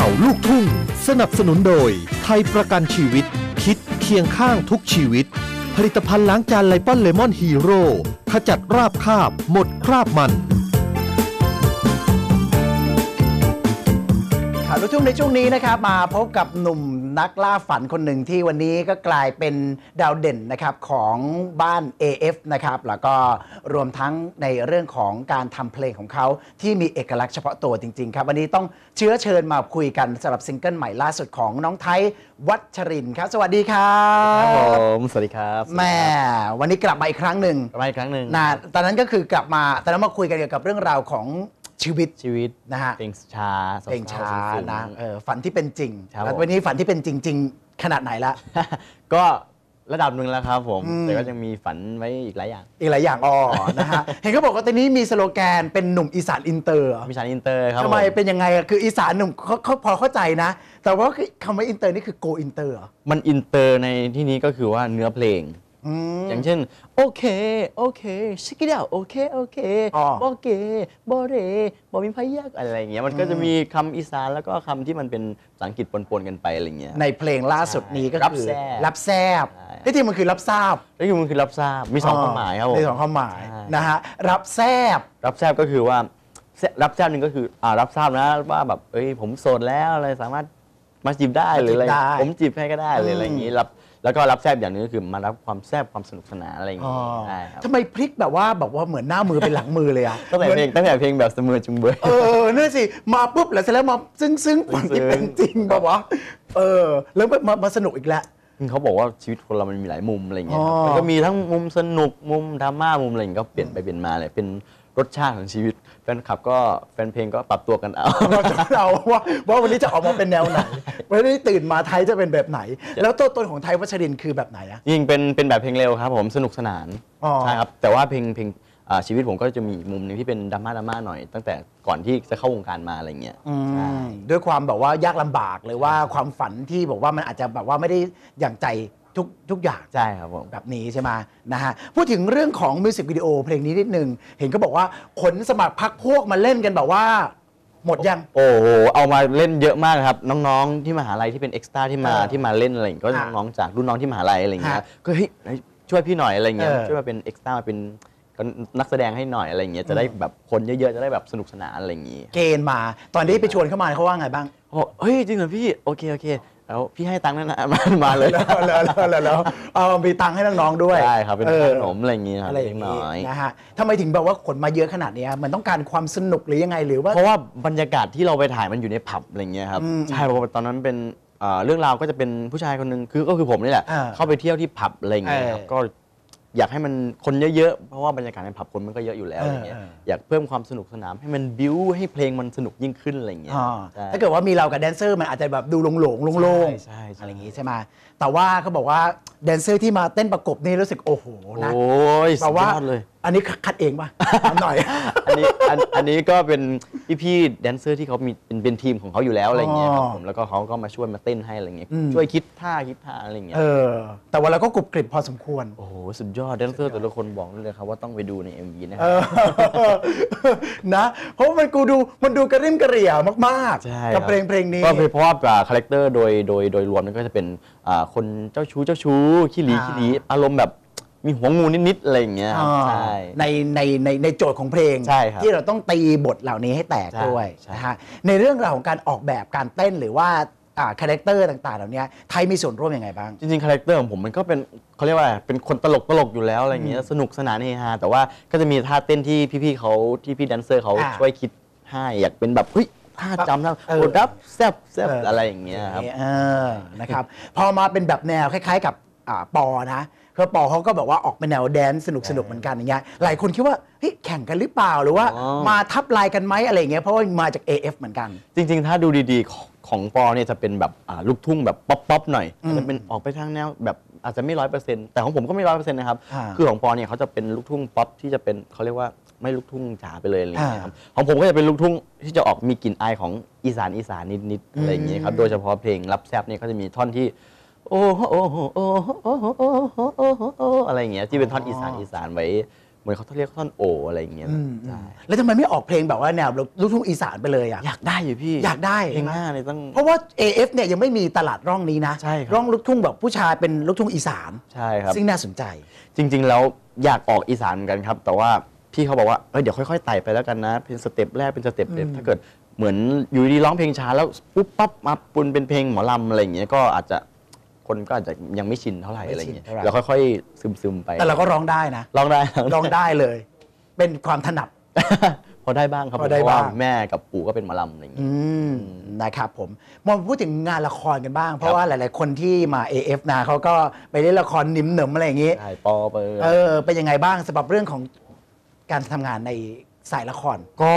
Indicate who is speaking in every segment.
Speaker 1: าวลูกทุ่ง สนับสนุนโดย ไทยประกันชีวิต คิดเคียงข้างทุกชีวิต ผลิตภัณฑ์ล้างจานไลปอนเลมอนฮีโร่ขจัดราบคาบ หมดคราบมันา
Speaker 2: วลูกทุ่งในช่วงนี้นะครับมาพบกับหนุ่มนักล่าฝันคนหนึ่งที่วันนี้ก็กลายเป็นดาวเด่นนะครับของบ้าน AF นะครับแล้วก็รวมทั้งในเรื่องของการทำเพลงของเขาที่มีเอกลักษณ์เฉพาะตัวจริง ๆ ครับ วันนี้ต้องเชื้อเชิญมาคุยกันสำหรับซิงเกิลใหม่ล่าสุดของน้องไทยวัชรินทร์ครับ สวัสดีครับ
Speaker 3: ครับผมสวัสดีครับ
Speaker 2: แม่วันนี้กลับมาอีกครั้งหนึ่ง
Speaker 3: กลับมาอีกครั้งหนึ่ง
Speaker 2: นะตอนนั้นก็คือกลับมาตอนนั้นมาคุยกันเกี่ยวกับเรื่องราวของ ชีวิต
Speaker 3: ชีวิต
Speaker 2: นะฮะ
Speaker 3: เพลงช้า
Speaker 2: เพลงช้า
Speaker 3: ซึ้งๆ
Speaker 2: นะเออฝันที่เป็นจริง
Speaker 3: ครับ
Speaker 2: แล้ว
Speaker 3: ผม
Speaker 2: วันนี้ฝันที่เป็นจริง ๆ ขนาดไหนละ
Speaker 3: ก็ระดับหนึ่งแล้วครับผม
Speaker 2: อืม
Speaker 3: แต่ก็ยังมีฝันไว้อีกหลายอย่าง
Speaker 2: อีกหลายอย่างอ๋อนะฮะเห็นเขาบอกว่าตอนนี้มีสโลแกนเป็นหนุ่มอีสานอินเตอร์เหรอ
Speaker 3: มีชานอินเตอร์ครับ
Speaker 2: ทำไม
Speaker 3: ผม
Speaker 2: เป็นยังไงอะคืออีสานหนุ่มเขาเขาพอเข้าใจนะ แต่ว่าคำว่าอินเตอร์นี่คือโกอินเตอร์เหรอ
Speaker 3: มันอินเตอร์ในที่นี้ก็คือว่าเนื้อเพลง
Speaker 2: อืม
Speaker 3: อย่างเช่น โอเค โอเคชิคกี้ดาวโอเค โอเค
Speaker 2: อ๋อ
Speaker 3: โอเคบอเรบอมีพยักอะไรอย่างเงี้ยมันก็จะมีคำอีสานแล้วก็คำที่มันเป็นภาษาอังกฤษปนๆกันไปอะไรเงี้ย
Speaker 2: ในเพลงล่าสุดนี้ก็
Speaker 3: รับ
Speaker 2: คือ
Speaker 3: แซ่บ
Speaker 2: รับแซบ
Speaker 3: ใช่
Speaker 2: ที่จริงมันคือรับทราบ
Speaker 3: แล้วคือมันคือรับทราบมีสองความหมายครับผม
Speaker 2: มีสองความหมาย
Speaker 3: ใช่
Speaker 2: นะฮะรับแซบ
Speaker 3: รับทราบก็คือว่าแซรับทราบหนึ่งก็คืออ่ารับทราบนะว่าแบบเอ้ยผมโสดแล้วอะไรสามารถมาจีบได้หรืออะไร
Speaker 2: มาจีบได้
Speaker 3: ผมจีบให้ก็ได้หรืออะไร
Speaker 2: อืม
Speaker 3: อย่างนี้รับ แล้วก็รับแซบอย่างหนึงก็คือมารับความแซบความสนุกสนานอะไรอย่าง
Speaker 2: อ๋อ
Speaker 3: นี้ใช่ครับ
Speaker 2: ทำไมพลิกแบบว่าแบบว่าเหมือนหน้ามือเป็นหลังมือเลยอะ
Speaker 3: ตั้งแต่เพลงตั้งแต่เพลงแบบเสมอจุงเบย
Speaker 2: เออนั่นสิ มาปุ๊บแล้วเสร็จแล้วมาซึ้งซึ้งฝันที่เป็นจริงแบบว่าเออ แล้วมามาสนุกอีกแล้ว
Speaker 3: เขาบอกว่าชีวิตคนเรามันมีหลายมุมอะไรอย่างเงี้ยครับ
Speaker 2: อ๋อ
Speaker 3: มันก็มีทั้งมุมสนุกมุมดราม่ามุมอะไรอย่างเงี้ยก็เปลี่ยนไปเปลี่ยนมาเลยเป็น รสชาติของชีวิตแฟนคลับก็แฟนเพลงก็ปรับตัวกันเอา
Speaker 2: เราจะเอาว่าว่าวันนี้จะออกมาเป็นแนวไหน วันนี้ตื่นมาไทยจะเป็นแบบไหน แล้วตัวตนของไทยวัชรินทร์คือแบบไหนอะ
Speaker 3: จริงๆเป็นเป็นแบบเพลงเร็วครับผมสนุกสนาน
Speaker 2: อ๋อ
Speaker 3: ใช่ครับแต่ว่าเพลงเพลงอ่าชีวิตผมก็จะมีอีกมุมหนึงที่เป็นดราม่าดราม่าหน่อย ตั้งแต่ก่อนที่จะเข้าวงการมาอะไรเงี้ยใช่
Speaker 2: ด้วยความแบบว่ายากลำบากหรือว่าความฝันที่บอกว่ามันอาจจะแบบว่าไม่ได้อย่างใจ ทุกทุกอย่าง
Speaker 3: ใช่ครับผม
Speaker 2: แบบนี้ใช่ไหมนะฮะพูดถึงเรื่องของมิวสิกวิดีโอเพลงนี้นิดนึง เห็นก็บอกว่าขนสมัครพักพวกมาเล่นกันแบบว่า หมดยัง
Speaker 3: โอ้โห เอามาเล่นเยอะมากครับ น้องๆ ที่มหาลัยที่เป็นเอ็กซ์ตร้าที่มา
Speaker 2: เออ
Speaker 3: ที่มาเล่นอะไรอย่างเงี้ยก็
Speaker 2: ฮะ
Speaker 3: น้องๆจากรุ่นน้องที่มหาลัยอะไรอย่างเงี้ย
Speaker 2: ฮะ
Speaker 3: ก็เฮ้ยเฮ้ยช่วยพี่หน่อยอะไรเงี้ย
Speaker 2: เออ
Speaker 3: ช่วยมาเป็นเอ็กซ์ตร้ามาเป็นนักแสดงให้หน่อยอะไรอย่างเงี้ยจะได้แบบคนเยอะๆจะได้แบบสนุกสนานอะไรอย่างงี้
Speaker 2: เกณฑ์มา ตอนที่ไปชวนเข้ามาเขาว่าไงบ้าง
Speaker 3: เขาบอกเฮ้ยจริงเหรอพี่ โอเค โอเค แล้วพี่ให้ตังค์นั่นนะมามาเลย
Speaker 2: แล้วแล้วแล้วแล้วแล้วเอามีตังค์ให้น้องๆด้วย
Speaker 3: ใช่ครับเป็น
Speaker 2: ออ
Speaker 3: ขนมอะไรอย่างงี้ครับ
Speaker 2: อะไรอย่าง
Speaker 3: เล็ก
Speaker 2: นี้
Speaker 3: น้อย
Speaker 2: นะฮะทำไมถึงแบบว่าขนมาเยอะขนาดเนี้ยมันต้องการความสนุกหรือยังไงหรือว่า
Speaker 3: เพราะว่าบรรยากาศที่เราไปถ่ายมันอยู่ในผับอะไรเงี้ยครับ
Speaker 2: อืม
Speaker 3: ใช่เพราะว่าตอนนั้นเป็นเอ่อเรื่องราวก็จะเป็นผู้ชายคนหนึ่งคือก็คือผมนี่แหละ
Speaker 2: อ่า
Speaker 3: เข้าไปเที่ยวที่ผับอะไรเงี้ยครับ
Speaker 2: เออ
Speaker 3: ก็ อยากให้มันคนเยอะๆ เพราะว่าบรรยากาศในผับคนมันก็เยอะอยู่แล้วอะไรเงี้ย
Speaker 2: เออเออ
Speaker 3: อยากเพิ่มความสนุกสนานให้มันบิ้วให้เพลงมันสนุกยิ่งขึ้นอะไรเงี้ย
Speaker 2: อ่า
Speaker 3: ใช่
Speaker 2: ถ้าเกิดว่ามีเรากับแดนเซอร์มันอาจจะแบบดูโล่งๆโล่ง
Speaker 3: ใช่ใช่
Speaker 2: ๆอะไรอย่างงี้ใช่ไหมแต่ว่าเขาบอกว่าแดนเซอร์ที่มาเต้นประกบนี่รู้สึกโอ้โหนะ
Speaker 3: โอ้ย
Speaker 2: แบ
Speaker 3: สุ
Speaker 2: บ
Speaker 3: ด
Speaker 2: ว่าย
Speaker 3: อดเลย
Speaker 2: อันนี้คัดเองป่ะถามหน่อย
Speaker 3: อันนี้อันอันนี้ก็เป็นพี่ๆแดนเซอร์ที่เขามีเป็นเป็นทีมของเขาอยู่แล้วอะไรเงี้ยครับ
Speaker 2: อ๋อ
Speaker 3: ผมแล้วก็เขาก็มาช่วยมาเต้นให้อะไรเงี้ย
Speaker 2: อืม
Speaker 3: ช่วยคิดท่าคิดท่าอะไรเงี้ย
Speaker 2: เออ แต่ว่าเราก็กรุบกริบพอสมควร
Speaker 3: โอ้โหสุดยอดแดนเซอร์แต่ละคนบอกได้เลยครับว่าต้องไปดูใน MV นะค
Speaker 2: เอ
Speaker 3: รับ
Speaker 2: อ นะ เพราะว่ามันกูดูมันดูกระริ่มกระเหรี่ยมาก
Speaker 3: ใช่
Speaker 2: ๆกับเพลงเพลงนี้
Speaker 3: ก็เป็นเพราะว่าคาแรคเตอร์โดยโดยโดยรวมมันก็จะเป็น อ่าคนเจ้าชู้เจ้าชู้ขี้หลี
Speaker 2: อ่า
Speaker 3: ขี้หลีอารมณ์แบบมีหัวงูนิดๆอะไรอย่างเงี้ยครับ
Speaker 2: อ่า
Speaker 3: ใช่
Speaker 2: ในในในในโจทย์ของเพลง
Speaker 3: ใช่ครับ
Speaker 2: ที่เราต้องตีบทเหล่านี้ให้แตก
Speaker 3: ใช่
Speaker 2: ด้วย
Speaker 3: ใช่
Speaker 2: นะฮะในเรื่องราวของการออกแบบการเต้นหรือว่าอ่าคาแรคเตอร์ต่างๆ เหล่านี้ไทยมีส่วนร่วมยังไงบ้าง
Speaker 3: จริงๆ คาแรคเตอร์ของผมมันก็เป็นเขาเรียกว่าอะไรเป็นคนตลกตลกอยู่แล้วอะไรอย่างเงี้ยสนุกสนานเฮฮาแต่ว่าก็จะมีท่าเต้นที่พี่ๆเขาที่พี่แดนเซอร์เขา
Speaker 2: อ่า
Speaker 3: ช่วยคิดให้อยากเป็นแบบเฮ้ย ท่าจำท่า
Speaker 2: เออ
Speaker 3: โอดับแซบแซบ
Speaker 2: เอออ
Speaker 3: อะไรอย่างเงี้ยครับ
Speaker 2: เออนะครับ พอมาเป็นแบบแนวคล้าย ๆ กับอ่าปอนะคือปอเขาก็แบบว่าออกเป็นแนวแดนซ์สนุกสนุกๆเหมือนกันอย่างเงี้ยหลายคนคิดว่าเฮ้ยแข่งกันหรือเปล่าหรือว่า
Speaker 3: อ๋อ
Speaker 2: มาทับลายกันไหมอะไรอย่างเงี้ยเพราะว่ามาจาก AF เหมือนกัน
Speaker 3: จริง ๆ ถ้าดูดีๆ ของของปอเนี่ยจะเป็นแบบอ่าลูกทุ่งแบบป๊อปๆหน่อย
Speaker 2: อืม
Speaker 3: จะเป็นออกไปทางแนวแบบอาจจะไม่ร้อยเปอร์เซ็นต์แต่ของผมก็ไม่ร้อยเปอร์เซ็นต์นะครับ
Speaker 2: อ่า
Speaker 3: คือของปอเนี่ยเขาจะเป็นลูกทุ่งป๊อปที่จะเป็นเขาเรียกว่า ไม่ลูกทุ่งจ๋าไปเลยอะไรอย่างเงี้ยครับของผมก็จะเป็นลูกทุ่งที่จะออกมีกลิ่นอายของอีสานอีสานนิดๆอะไรอย่างเงี้ยครับโดยเฉพาะเพลงรับแซบเนี่ยเขาจะมีท่อนที่โอ้โหโอ้โหโอ้โหโอ้โหโอ้โหโอ้โหโอ้โหอะไรอย่างเงี้ยที่เป็นท่อนอีสานอีสานไว้มือนเขาเรียกท่อนโออะไรอย่างเงี้ย
Speaker 2: อืม
Speaker 3: ใช่
Speaker 2: แล้วทำไมไม่ออกเพลงแบบว่าแนวลูกทุ่งอีสานไปเลยอะ
Speaker 3: อยากได้อยู่พี่
Speaker 2: อยากได้
Speaker 3: เพลงหน้าเลยต้อง
Speaker 2: เพราะว่า AF เนี่ยยังไม่มีตลาดร่องนี้นะ
Speaker 3: ใช่ครับ
Speaker 2: ร่องลูกทุ่งแบบผู้ชายเป็นลูกทุ่งอีสาน
Speaker 3: ใช่ครับ
Speaker 2: ซึ่งน่าสนใจ
Speaker 3: จริง ๆ แล้วอยากออกอีสานเหมือนกันครับ แต่ว่า พี่เขาบอกว่าเอ้ยเดี๋ยวค่อยๆไต่ไปแล้วกันนะ เป็นสเต็ปแรกเป็นสเต็ปเด็ถ้าเกิดเหมือนอยู่ดีๆร้องเพลงช้าแล้วปุ๊บปั๊บมาปุนเป็นเพลงหมอลำอะไรอย่างเงี้ยก็อาจจะคนก็อาจจะยังไม่ชินเท่าไหร่
Speaker 2: ไม่
Speaker 3: อะไร
Speaker 2: ชิน
Speaker 3: เงี้ย
Speaker 2: เท่าไหร่
Speaker 3: แล้วค่อยๆซึมๆไป
Speaker 2: แต่เราก็ร้องได้นะ
Speaker 3: ร้องได้
Speaker 2: ร้องได้เลย เป็นความถนัด
Speaker 3: พอได้บ้างครับ
Speaker 2: พอได้
Speaker 3: เพราะว่า
Speaker 2: บ้าง
Speaker 3: แม่กับปู่ก็เป็นหมอลำอะไรอย่างเงี้ย
Speaker 2: อืมนะครับผมมาพูดถึงงานละครกันบ้าง เพราะว่าหลาย ๆ คนที่มา AF นะเขาก็ไปเล่นละครนิมเหนิมอะไรอย่างงี้
Speaker 3: ใช่ปอไป
Speaker 2: เออเป็นยังไงบ้างสำหรับเรื่องของ การทำงานในสายละคร
Speaker 3: ก็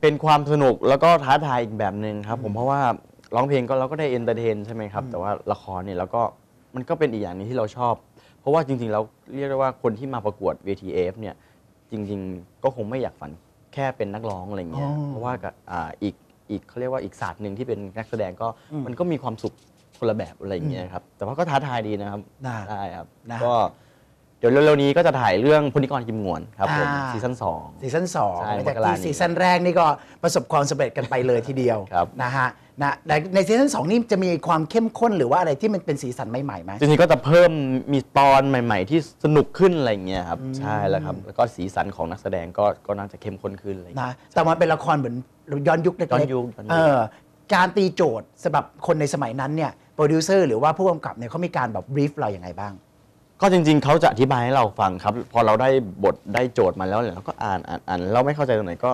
Speaker 3: เป็นความสนุกแล้วก็ท้าทายอีกแบบหนึ่งครับ ผมเพราะว่าร้องเพลงก็เราก็ได้เอนเตอร์เทนใช่ไหมครับ แต่ว่าละครเนี่ยเราก็มันก็เป็นอีกอย่างหนึงที่เราชอบ เพราะว่าจริงๆแล้วเรียกได้ว่าคนที่มาประกวด VTF เนี่ยจริง ๆ ก็คงไม่อยากฝันแค่เป็นนักร้องอะไรเงี้ย
Speaker 2: อ๋อ
Speaker 3: เพราะว่ากับอ่าอีกอีกเขาเรียกว่าอีกศาสตร์หนึ่งที่เป็นนักแสดงก็มันก็มีความสุขคนละแบบอะไรอย่างเงี้ยครับแต่ว่าก็ท้าทายดีนะครับ
Speaker 2: น่า
Speaker 3: ได้ครับ
Speaker 2: นะ
Speaker 3: ก็เดี๋ยวเร็วๆนี้ก็จะถ่ายเรื่องพลนิกรกิมงวนครับผม
Speaker 2: อ่า
Speaker 3: ซีซั่นสอง
Speaker 2: ซีซั่นสอง
Speaker 3: ใช่
Speaker 2: หลังจาก
Speaker 3: มกรา
Speaker 2: ที่
Speaker 3: นี้
Speaker 2: ซีซั่นแรกนี่ก็ประสบความสำเร็จกันไปเลยทีเดียว
Speaker 3: ครับ
Speaker 2: นะฮะนะในในซีซั่นสองนี่จะมีความเข้มข้นหรือว่าอะไรที่มันเป็นสีสันใหม่ๆไหม
Speaker 3: จริงๆก็จะเพิ่มมีตอนใหม่ ๆ ที่สนุกขึ้นอะไรอย่างเงี้ยครับใช่แล้วครับแล้วก็สีสันของนักแสดงก็ก็น่าจะเข้มข้นขึ้นอะไรอย่างเงี้ย
Speaker 2: นะแต่มันเป็นละครเหมือนย้อนยุคเล็กๆ
Speaker 3: ย้อนยุคย้อนยุค
Speaker 2: เออการตีโจทย์สำหรับคนในสมัยนั้นเนี่ยโปรดิวเซอร์หรือว่าผู้กำกับเนี่ยเขามีการแบบบรีฟเราอย่างไงบ้าง
Speaker 3: ก็จริง ๆ เขาจะอธิบายให้เราฟังครับ พอเราได้บทได้โจทย์มาแล้วเนี่ยเราก็อ่านอ่านอ่านเราไม่เข้าใจตรงไหนก็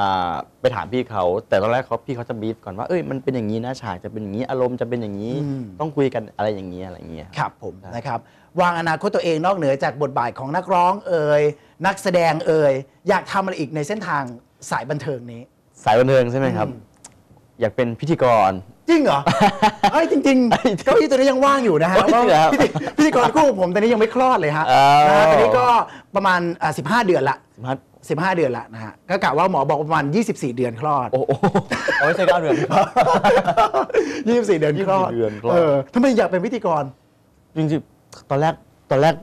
Speaker 3: อ่าไปถามพี่เขา แต่ตอนแรกเขาพี่เขาจะบีฟก่อนว่าเอ้ยมันเป็นอย่างนี้นะฉากจะเป็นอย่างนี้อารมณ์จะเป็นอย่างนี้
Speaker 2: อืม
Speaker 3: ต้องคุยกันอะไรอย่างนี้อะไรอย่างเงี้ย
Speaker 2: ครับผม
Speaker 3: ใช่
Speaker 2: นะครับวางอนาคตตัวเองนอกเหนือจากบทบาทของนักร้องเอ่ยนักแสดงเอ่ยอยากทำอะไรอีกในเส้นทางสายบันเทิงนี้
Speaker 3: สายบันเทิงใช่ไหมครับ อยากเป็นพิธีกร
Speaker 2: จริงเหรอเฮ้ยจริงๆเก้าอี้ตัวนี้ยังว่างอยู่นะฮะ
Speaker 3: โอ้ยจริงเหรอครับ
Speaker 2: พิธีพิธีกรคู่ของผมตอนนี้ยังไม่คลอดเลยฮะ
Speaker 3: อ้าว
Speaker 2: นะฮะตอนนี้ก็ประมาณอ่า15 เดือนละ
Speaker 3: สมาร์ท
Speaker 2: 15 เดือนละนะฮะก็กะว่าหมอบอกประมาณ 24 เดือนคลอด
Speaker 3: โอ้โหเอาไม่ใช่เก้าเดือน
Speaker 2: 24 เดือนคลอด
Speaker 3: 24เดือนคลอด
Speaker 2: เออทำไมอยากเป็นพิธีกร
Speaker 3: จริงๆตอนแรกตอนแรก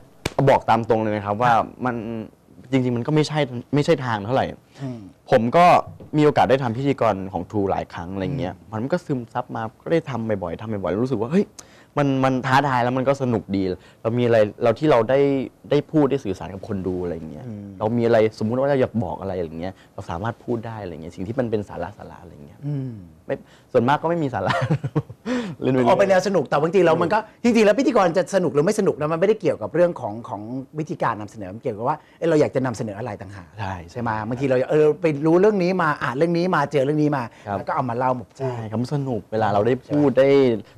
Speaker 3: บอกตามตรงเลยนะครับว่ามัน จริง ๆ มันก็ไม่ใช่ไม่ใช่ทางเท่าไหร่
Speaker 2: อืม
Speaker 3: ผมก็มีโอกาสได้ทำพิธีกรของทรูหลายครั้งอะไรเงี้ยมันก็ซึมซับมาก็ได้ทำบ่อยๆทำบ่อยๆแล้วรู้สึกว่าเฮ้ยมันมันท้าทายแล้วมันก็สนุกดี เรามีอะไรเราที่เราได้ได้พูดได้สื่อสารกับคนดูอะไรเงี้ยเรามีอะไรสมมุติว่าเราอยากบอกอะไรอะไรเงี้ยเราสามารถพูดได้อะไรเงี้ยสิ่งที่มันเป็นสาระสาระอะไรเงี้ย
Speaker 2: อืม
Speaker 3: ไม่ส่วนมากก็ไม่มีสาระ เล่น
Speaker 2: ออกเป็นแนวสนุกแต่บางทีเรามันก็จริงๆแล้วพิธีกรจะสนุกหรือไม่สนุกนะมันไม่ได้เกี่ยวกับเรื่องของของวิธีการนำเสนอมันเกี่ยวกับว่าเอ้ยเราอยากจะนำเสนออะไรต่างหาก
Speaker 3: ใช่
Speaker 2: ใช่ไหมบางทีเราเออไปรู้เรื่องนี้มาอ่านเรื่องนี้มาเจอเรื่องนี้มา
Speaker 3: ครับ
Speaker 2: แล้วก็เอามาเล่าหมด
Speaker 3: ใช่ครับมันสนุกเวลาเราได้พูดได้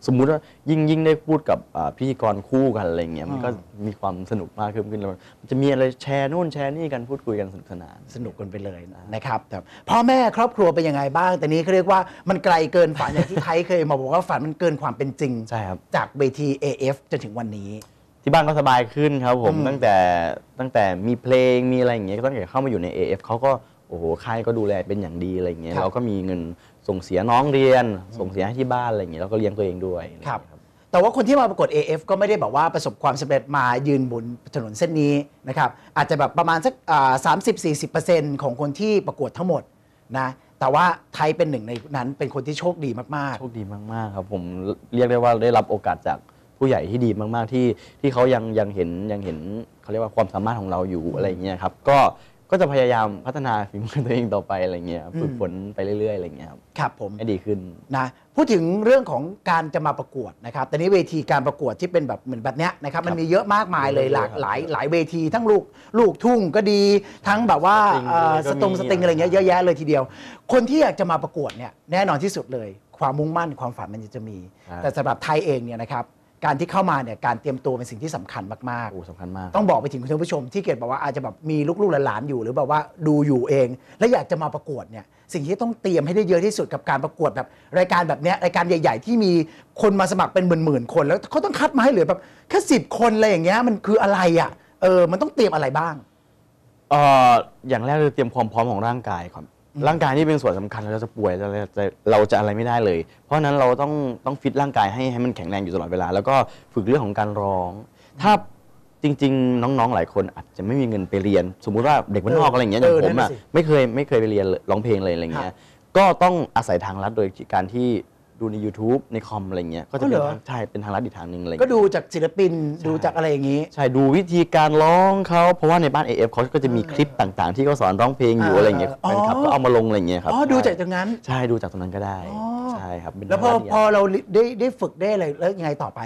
Speaker 3: สมมุติว่ายิ่งยิ่งได้พูดกับอ่าพิธีกรคู่กันอะไรเงี้ยมันก็มีความสนุกมากขึ้นขึ้นแล้วมันจะมีอะไรแชร์นู่นแชร์นี่กันพูดคุยกันสนุกสนาน
Speaker 2: สนุกกันไปเลยนะครับแต่พ่อแม่ครอบครัวเป็นยังไงบ้าง แต่นี้เขาเรียกว่ามันไกลเกินฝันอย่างที่ไทยเคยมาบอกว่าฝันมันเกินความเป็นจริง
Speaker 3: ใช่ครับ
Speaker 2: จากเวที AF จนถึงวันนี้
Speaker 3: ที่บ้านก็สบายขึ้นครับผม
Speaker 2: อืม
Speaker 3: ตั้งแต่ตั้งแต่มีเพลงมีอะไรอย่างเงี้ยก็ตั้งแต่เข้ามาอยู่ใน AF เขาก็โอ้โหค่ายก็ดูแลเป็นอย่างดีอะไรเงี้ย
Speaker 2: ครับ
Speaker 3: เราก็มีเงินส่งเสียน้องเรียน ส่งเสียให้ที่บ้านอะไรเงี้ยเราก็เลี้ยงตัวเองด้วย
Speaker 2: ครับ
Speaker 3: อะไเงี้ย
Speaker 2: แต่ว่าคนที่มาประกวด AF ก็ไม่ได้แบบว่าประสบความสำเร็จมายืนบนถนนเส้นนี้นะครับอาจจะแบบประมาณสักสามสิบสี่สิบเปอร์เซ็นต์ของคนที่ประกวดทั้งหมดนะ แต่ว่าไทยเป็นหนึ่งในนั้นเป็นคนที่โชคดีมาก
Speaker 3: โชคดีมาก ๆ ครับ ผมเรียกได้ว่าได้รับโอกาสจากผู้ใหญ่ที่ดีมาก ๆ ที่ที่เขายังยังเห็นยังเห็นเขาเรียกว่าความสามารถของเราอยู่อะไรอย่างเงี้ยครับ ก็ ก็จะพยายามพัฒนาฝีมือตัวเองต่อไปอะไรเงี้ยครับฝึกฝนไปเรื่อยๆอะไรเงี้ยครับ
Speaker 2: ๆครับผม
Speaker 3: ให้ดีขึ้น
Speaker 2: นะพูดถึงเรื่องของการจะมาประกวดนะครับแต่นี้เวทีการประกวดที่เป็นแบบเหมือนแบบเนี้ยนะครับมันมีเยอะมากมายเลย
Speaker 3: เยอะ
Speaker 2: หลาก
Speaker 3: ครับ
Speaker 2: หลายหลายเวทีทั้งลูกลูกทุ่งก็ดีทั้งแบบว่า
Speaker 3: สตริง
Speaker 2: เอ่อ
Speaker 3: ก็
Speaker 2: สตรง
Speaker 3: มี
Speaker 2: สตริงอะไรเงี้ยเยอะแยะเลยทีเดียว คนที่อยากจะมาประกวดเนี่ยแน่นอนที่สุดเลย ความมุ่งมั่นความฝันมันจะมี
Speaker 3: ครับ
Speaker 2: แต่สำหรับไทยเองเนี่ยนะครับ การที่เข้ามาเนี่ยการเตรียมตัวเป็นสิ่งที่สำคัญมาก
Speaker 3: โอ้สำคัญมาก
Speaker 2: ๆ ต้องบอกไปถึงคุณผู้ชมที่เกิดบอกว่าอาจจะแบบมีลูกๆหลานๆอยู่หรือแบบว่าดูอยู่เอง และอยากจะมาประกวดเนี่ยสิ่งที่ต้องเตรียมให้ได้เยอะที่สุดกับการประกวดแบบรายการแบบเนี้ยรายการใหญ่ ๆ ที่มีคนมาสมัครเป็นหมื่นๆคนแล้วเขาต้องคัดมาให้เหลือแบบแค่สิบคนอะไรอย่างเงี้ยมันคืออะไรอะเออมันต้องเตรียมอะไรบ้าง
Speaker 3: เอ่ออย่างแรกคือเตรียมความพร้อมของร่างกายครับ ร่างกายนี่เป็นส่วนสำคัญเราจะป่วยเราจะเราจะอะไรไม่ได้เลย เพราะฉะนั้นเราต้องต้องฟิตร่างกายให้ให้มันแข็งแรงอยู่ตลอดเวลา แล้วก็ฝึกเรื่องของการร้อง ถ้าจริง ๆ น้องๆหลายคนอาจจะไม่มีเงินไปเรียน สมมุติว่าเด็กบ้านนอกอะไรอย่างเงี้ยอ
Speaker 2: เอย่างอ
Speaker 3: ผ
Speaker 2: นั่
Speaker 3: ม
Speaker 2: น
Speaker 3: อะ
Speaker 2: น่ะสิ
Speaker 3: ไม่เคยไม่เคยไปเรียนเลยร้องเพลงเลยอะไรเงี้ยก็ต้องอาศัยทางลัดโดยการที่ ดูใน YouTube ในคอมอะไรเงี้ยก็จะเป็น
Speaker 2: อ๋อเหรอ
Speaker 3: ทางใช่เป็นทางลัดอีกทางหนึ่งอะไร
Speaker 2: ก็
Speaker 3: เงี้ย
Speaker 2: ดูจากศิลปินดูจากอะไรอย่างนี้
Speaker 3: ใช่ดูวิธีการร้องเขาเพราะว่าในบ้าน AF เขาก็จะมีคลิปต่างๆ ที่เขาสอนร้องเพลงอยู่
Speaker 2: อ่า
Speaker 3: อะไรเงี้ย
Speaker 2: อ๋อ
Speaker 3: แฟนคลับก็เอามาลงอะไรเงี้ยครับ
Speaker 2: อ๋อดูจาก
Speaker 3: ใช่
Speaker 2: ตรงนั้น
Speaker 3: ใช่ดูจากตรงนั้นก็ได้
Speaker 2: อ๋อ
Speaker 3: ใช่ครับเป็น
Speaker 2: แล้วพอ
Speaker 3: ทางลัดก
Speaker 2: พอเราได้ได้ฝึกได้อะไรแล้วยังไงต่อไป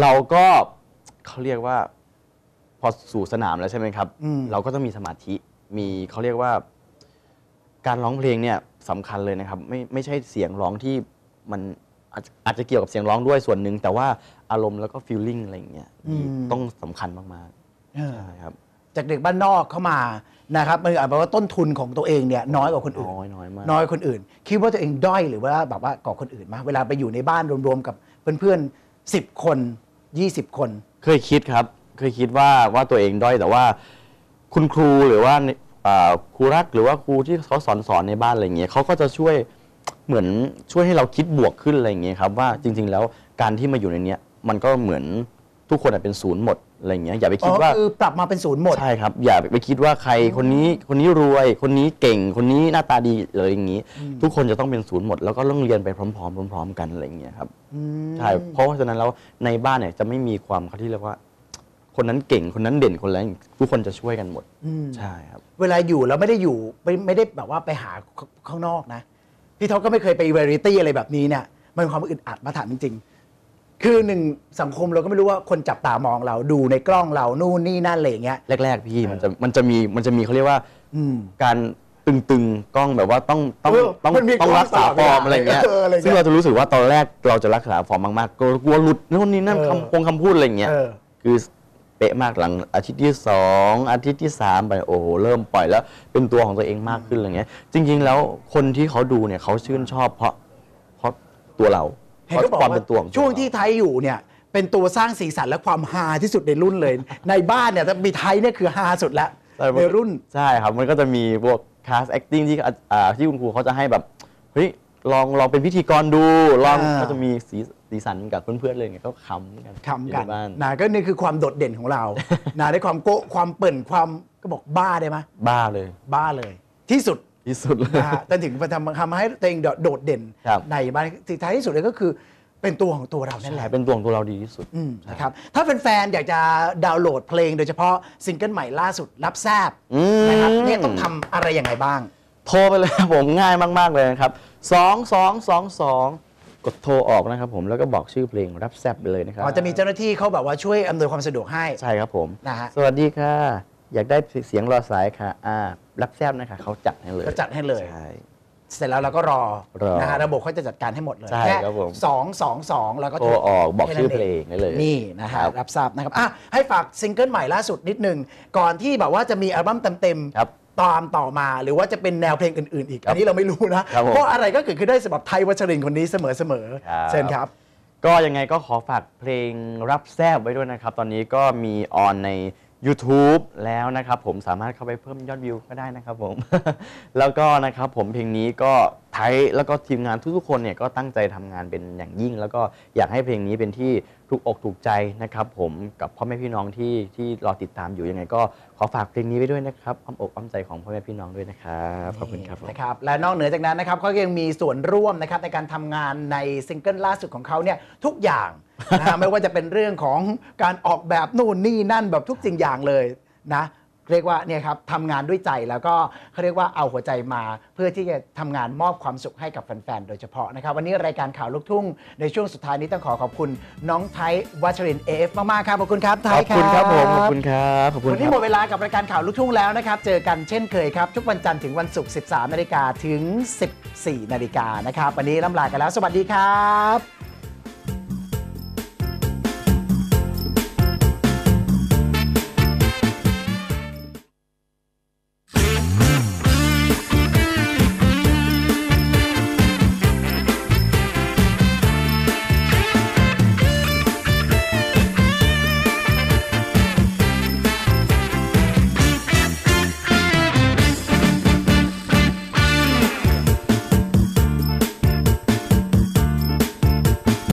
Speaker 3: เราก็เขาเรียกว่า พอสู่สนามแล้วใช่ไหมครับ
Speaker 2: อืม
Speaker 3: เราก็ต้องมีสมาธิมีเขาเรียกว่า การร้องเพลงเนี่ยสำคัญเลยนะครับ ไม่ไม่ใช่เสียงร้องที่ มันอาจจะอาจจะเกี่ยวกับเสียงร้องด้วยส่วนหนึ่งแต่ว่าอารมณ์แล้วก็ฟีลลิ่งอะไรอย่างเงี้ย
Speaker 2: อืม
Speaker 3: ต้องสำคัญมาก
Speaker 2: เออ
Speaker 3: ๆใช่ครับ
Speaker 2: จากเด็กบ้านนอกเข้ามานะครับมันอาจจะว่าต้นทุนของตัวเองเนี่ยน้อยกว่าคนอื่น
Speaker 3: น้อยน้อยมาก
Speaker 2: น้อยกว่าคนอื่น คิดว่าตัวเองด้อยหรือว่าแบบว่ากว่าคนอื่นมากเวลาไปอยู่ในบ้านรวมๆกับเพื่อนๆสิบคนยี่สิบคน
Speaker 3: เคยคิดครับ เคยคิดว่าว่าตัวเองด้อยแต่ว่า คุณครูหรือว่าอ่าครูรักหรือว่าครูที่เขาสอนสอนในบ้านอะไรเงี้ยเขาก็จะช่วย เหมือนช่วยให้เราคิดบวกขึ้นอะไรเงี้ยครับว่าจริง ๆ แล้วการที่มาอยู่ในเนี้ยมันก็เหมือนทุกคนอะเป็นศูนย์หมดอะไรเงี้ยอย่าไป
Speaker 2: อ๋
Speaker 3: คิด
Speaker 2: อ
Speaker 3: ว่า
Speaker 2: คือปรับมาเป็นศูนย์หมด
Speaker 3: ใช่ครับ อย่าไปคิดว่าใครคนนี้คนนี้รวยคนนี้เก่งคนนี้หน้าตาดีเลยอย่างนี้ ทุกคนจะต้องเป็นศูนย์หมด แล้วก็ต้องเรียนไปพร้อมๆพร้อมๆกันอะไรเงี้ยครับ
Speaker 2: อืม
Speaker 3: ใช่เพราะว่าฉะนั้นแล้วในบ้านเนี่ยจะไม่มีความเขาที่เรียกว่า คนนั้นเก่งคนนั้นเด่นคนนั้นทุกคนจะช่วยกันหมด
Speaker 2: อืม
Speaker 3: ใช่ครับ
Speaker 2: เวลาอยู่แล้วไม่ได้อยู่ไม่ไม่ได้แบบว่าไปหาข้างนอกนะ พี่ท็อปก็ไม่เคยไปเวริตี้อะไรแบบนี้เนี่ยมันเป็นความอึดอัดมาถามจริงๆ คือหนึ่งสังคมเราก็ไม่รู้ว่าคนจับตามองเราดูในกล้องเรานู่นนี่นั่นอะไรอย่างเงี้ย
Speaker 3: แรก ๆ พี่มันจะมันจะมีมันจะมีเขาเรียกว่า
Speaker 2: อืม
Speaker 3: การตึงๆกล้องแบบว่าต้องต้อง
Speaker 2: เออ
Speaker 3: ต้อง
Speaker 2: มันมี
Speaker 3: ต้อง
Speaker 2: กล้อง
Speaker 3: รักษาฟอร์ม
Speaker 2: ตลอดเวลา
Speaker 3: อะไรเงี้ย
Speaker 2: เอออะไรเงี้ย
Speaker 3: ซึ่งเราจะรู้สึกว่าตอนแรกเราจะรักษาฟอร์มมากๆกลัวกลัวหลุดนู่นนี่นั่น
Speaker 2: เออ
Speaker 3: คำพงคำพูดอะไรเงี้ย
Speaker 2: เออ
Speaker 3: คือ เป๊ะมากหลังอาทิตย์ที่สองอาทิตย์ที่สามไปโอ้โหเริ่มปล่อยแล้วเป็นตัวของตัวเองมากขึ้นอะไรเงี้ยจริง ๆ แล้วคนที่เขาดูเนี่ยเขาชื่นชอบเพราะเพราะตัวเรา
Speaker 2: เห็นก็บอก
Speaker 3: ความ
Speaker 2: ว่า
Speaker 3: เป็นตัวของ
Speaker 2: ช่วง
Speaker 3: เรา
Speaker 2: ที่ไทยอยู่เนี่ยเป็นตัวสร้างสีสันและความฮาที่สุดในรุ่นเลย ในบ้านเนี่ยถ้ามีไทยเนี่ยคือฮาสุดแล้ว
Speaker 3: ใช่
Speaker 2: ในรุ่น
Speaker 3: ใช่ครับมันก็จะมีพวก cast acting ที่อ่าอ่าที่คุณครูเขาจะให้แบบเฮ้ย ลองลองเป็นพิธีกรดูลอง
Speaker 2: อ่า
Speaker 3: ก็จะมีสีสีสันกับเพื่อนๆเลยไงก็ขำกัน
Speaker 2: คำกัน
Speaker 3: อยู่ใบ้าน
Speaker 2: นะก็นี่คือความโดดเด่นของเรา นะได้ความโกะความเปิ่นความก็บอกบ้าได้ไหม
Speaker 3: บ้าเลย
Speaker 2: บ้าเลย ที่สุด
Speaker 3: ที่สุดเลย
Speaker 2: นะฮะ จนถึงมาทำทำให้ตัวเองโดดเด่น
Speaker 3: ครับ
Speaker 2: ในบ้านที่ท้ายที่สุดเลยก็คือเป็นตัวของตัวเรานั่นแห
Speaker 3: ใช่
Speaker 2: ละ
Speaker 3: เป็นตัวของตัวเราดีที่สุด
Speaker 2: อืมนะครับถ้าแฟนๆอยากจะดาวน์โหลดเพลงโดยเฉพาะซิงเกิลใหม่ล่าสุดรับแซบ
Speaker 3: อืม
Speaker 2: นะครับเนี่ยต้องทำอะไรยังไงบ้าง
Speaker 3: โทรไปเลยครับผมง่ายมาก ๆ เลยนะครับ2 2 2 2 กดโทรออกนะครับผมแล้วก็บอกชื่อเพลงรับแซบไปเลยนะครับ
Speaker 2: อ๋อจะมีเจ้าหน้าที่เขาแบบว่าช่วยอำนวยความสะดวกให้
Speaker 3: ใช่ครับผม
Speaker 2: นะฮะ
Speaker 3: สวัสดีค่ะ อยากได้เสียงรอสายค่ะอ่ารับแซบนะคะเขาจัดให้เลย
Speaker 2: ก็จัดให้เลย
Speaker 3: ใช่
Speaker 2: เสร็จแล้วเราก็รอ
Speaker 3: รอ
Speaker 2: นะฮะระบบเขาจะจัดการให้หมดเลย
Speaker 3: ใช่
Speaker 2: แค่
Speaker 3: ครับผม
Speaker 2: สองสองสองแล้วก็
Speaker 3: โทรออกบอก
Speaker 2: แค่นั้น
Speaker 3: ชื่อเพลงได้เลย
Speaker 2: นี่นะฮะ
Speaker 3: ครับ
Speaker 2: รับทราบนะครับอะให้ฝากซิงเกิลใหม่ล่าสุดนิดนึงก่อนที่แบบว่าจะมีอัลบั้มเต็ม
Speaker 3: ครับ
Speaker 2: ตามต่อมา หรือว่าจะเป็นแนวเพลงอื่น ๆ อีก
Speaker 3: ครับ
Speaker 2: อันนี้เราไม่รู้นะ
Speaker 3: ครับผม
Speaker 2: เพราะอะไรก็เกิดขึ้นได้สำหรับไทยวัชรินทร์คนนี้เสมอ
Speaker 3: ครับ
Speaker 2: ๆเชิญครับ
Speaker 3: ก็ยังไงก็ขอฝากเพลงรับแซบไว้ด้วยนะครับ ตอนนี้ก็มีออนใน YouTube แล้วนะครับผมสามารถเข้าไปเพิ่มยอดวิวก็ได้นะครับผม แล้วก็นะครับผมเพลงนี้ก็ ไทยแล้วก็ทีมงานทุกๆคนเนี่ยก็ตั้งใจทำงานเป็นอย่างยิ่ง แล้วก็อยากให้เพลงนี้เป็นที่ถูกอกถูกใจนะครับผมกับพ่อแม่พี่น้องที่ที่รอติดตามอยู่ยังไง ก็ขอฝากเพลงนี้ไว้ด้วยนะครับอ้อมอกอ้อมใจของพ่อแม่พี่น้องด้วยนะครับขอบคุณครับผม
Speaker 2: นะครับและนอกเหนือจากนั้นนะครับเขายังมีส่วนร่วมนะครับในการทำงานในซิงเกิลล่าสุดของเขาเนี่ยทุกอย่างนะฮะ ไม่ว่าจะเป็นเรื่องของการออกแบบนู่นนี่นั่นแบบทุกสิ่งอย่างเลยนะ เรียกว่าเนี่ยครับทำงานด้วยใจแล้วก็เขาเรียกว่าเอาหัวใจมา เพื่อที่จะทำงานมอบความสุขให้กับแฟนๆ โดยเฉพาะนะครับ วันนี้รายการข่าวลูกทุ่ง ในช่วงสุดท้ายนี้ต้องขอขอบคุณน้องไทยวัชรินเอฟมากๆครับขอบคุณครับไท
Speaker 3: ข
Speaker 2: ย
Speaker 3: อบคุณครับผมขอบคุณครับขอบคุณ
Speaker 2: วัน
Speaker 3: ค
Speaker 2: นี้
Speaker 3: รับ
Speaker 2: หมดเวลากับรายการข่าวลูกทุ่งแล้วนะครับ เจอกันเช่นเคยครับ ทุกวันจันทร์ถึงวันศุกร์ 13 นาฬิกาถึง 14 นาฬิกานะครับ วันนี้ล่ำลากันแล้ว สวัสดีครับ